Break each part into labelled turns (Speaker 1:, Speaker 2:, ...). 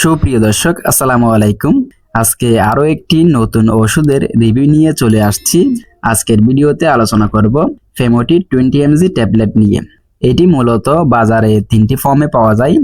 Speaker 1: সুপ্রিয় দর্শক, আসসালামু আলাইকুম। আজকে আরও একটি নতুন ওষুধের রিভিউ নিয়ে চলে আসছি। আজকের ভিডিওতে আলোচনা করব ফেমোটি টোয়েন্টি এমজি ট্যাবলেট নিয়ে। এটি মূলত বাজারে তিনটি ফর্মে পাওয়া যায়।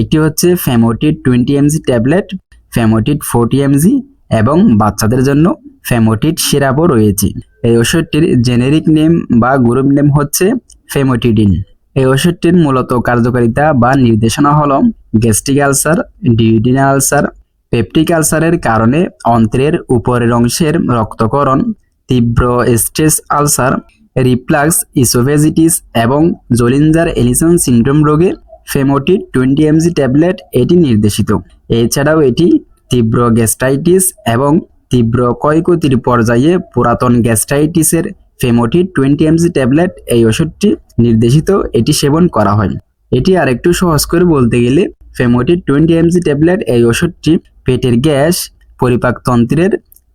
Speaker 1: একটি হচ্ছে Famotid twenty MG tablet, Famotid forty MG এবং বাচ্চাদের জন্য ফেমোটিড সিরাপও রয়েছে। এই ওষুধটির জেনেরিক নেম বা গ্রুপ নেম হচ্ছে ফেমোটিডিন। এই ওষুধটির মূলত কার্যকারিতা বা নির্দেশনা হলো gastric ulcer duodenal ulcer, peptic আলসারের কারণে অন্ত্রের উপরের অংশের রক্তকরণ, তীব্র স্ট্রেস আলসার রিপ্লাক্স ইসোভেজিটিস এবং জোলিঞ্জার এলিসন সিন্ড্রোম রোগে ফেমোটিড টোয়েন্টি এমজি ট্যাবলেট এটি নির্দেশিত। এছাড়াও এটি তীব্র গ্যাস্ট্রাইটিস এবং তীব্র ক্ষয়ক্ষতির পর্যায়ে পুরাতন গ্যাস্ট্রাইটিসের ফেমোটিড টোয়েন্টি এমজি ট্যাবলেট এই ওষুধটি নির্দেশিত, এটি সেবন করা হয়। এটি আরেকটু সহজ করে বলতে গেলে ফেমোটিড টোয়েন্টি এমজি ট্যাবলেট এই ওষুধটি পেটের গ্যাস পরিপাকতন্ত্রের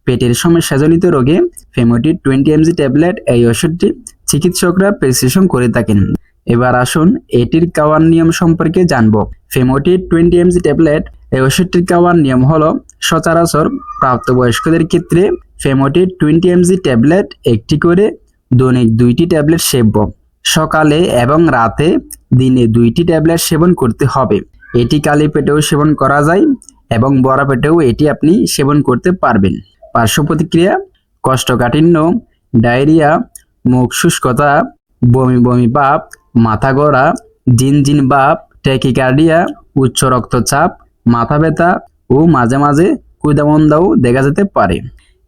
Speaker 1: পেটের সমস্যাজনিত রোগে ফেমোটিড টোয়েন্টি এমজি ট্যাবলেট এই ওষুধটি চিকিৎসকরা প্রেসক্রিপশন করে থাকেন। এবার আসুন এটির খাওয়ার নিয়ম সম্পর্কে জানব। ফেমোটিড টোয়েন্টি এমজি ট্যাবলেট এই ওষুধটির খাওয়ার নিয়ম হলো, সচরাচর প্রাপ্তবয়স্কদের ক্ষেত্রে ফেমোটিড টোয়েন্টি এমজি ট্যাবলেট একটি করে দৈনিক দুইটি ট্যাবলেট সেব্য সকালে এবং রাতে দিনে দুইটি ট্যাবলেট সেবন করতে হবে। এটি কালি পেটেও সেবন করা যায় এবং বড় পেটেও এটি আপনি সেবন করতে পারবেন। পার্শ্ব প্রতিক্রিয়া কোষ্ঠকাঠিন্য ডায়রিয়া, মুখ শুষ্কতা, বমি বমি ভাব মাথা গড়া জিনজিন ভাব ট্যাকিকার্ডিয়া, উচ্চ রক্তচাপ, মাথা ব্যথা ও মাঝে মাঝে কুদামন্দাও দেখা যেতে পারে।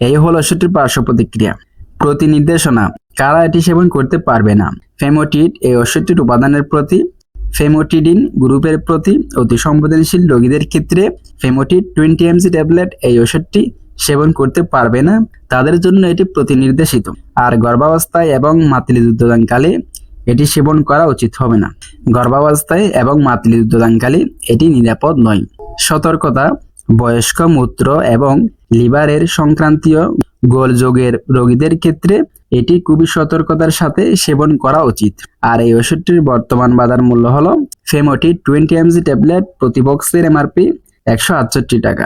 Speaker 1: এই হল ওষুধটির পার্শ্ব প্রতিক্রিয়া। প্রতি নির্দেশনা কারা এটি সেবন করতে পারবে না? ফেমোটিড এই ওষুধটির উপাদানের প্রতি ফেমোটিডিন গ্রুপের প্রতি অতি সংবেদনশীল রোগীদের ক্ষেত্রে ফেমোটিড টোয়েন্টি এমজি ট্যাবলেট এই ওষুধটি সেবন করতে পারবে না। তাদের জন্য এটি প্রতিনির্দেশিত। আর গর্ভাবস্থায় এবং মাতৃ দুগ্ধদানকালে এটি সেবন করা উচিত হবে না। গর্ভাবস্থায় এবং মাতৃ দুগ্ধদানকালে এটি নিরাপদ নয়। সতর্কতা, বয়স্ক, মূত্র এবং লিভারের সংক্রান্তীয় গোলযোগের রোগীদের ক্ষেত্রে এটি খুবই সতর্কতার সাথে সেবন করা উচিত। আর এই ওষুধটির বর্তমান বাজার মূল্য হলো ফেমোটি টোয়েন্টি এমজি ট্যাবলেট প্রতি বক্সের এমআরপি একশো আটষট্টি টাকা।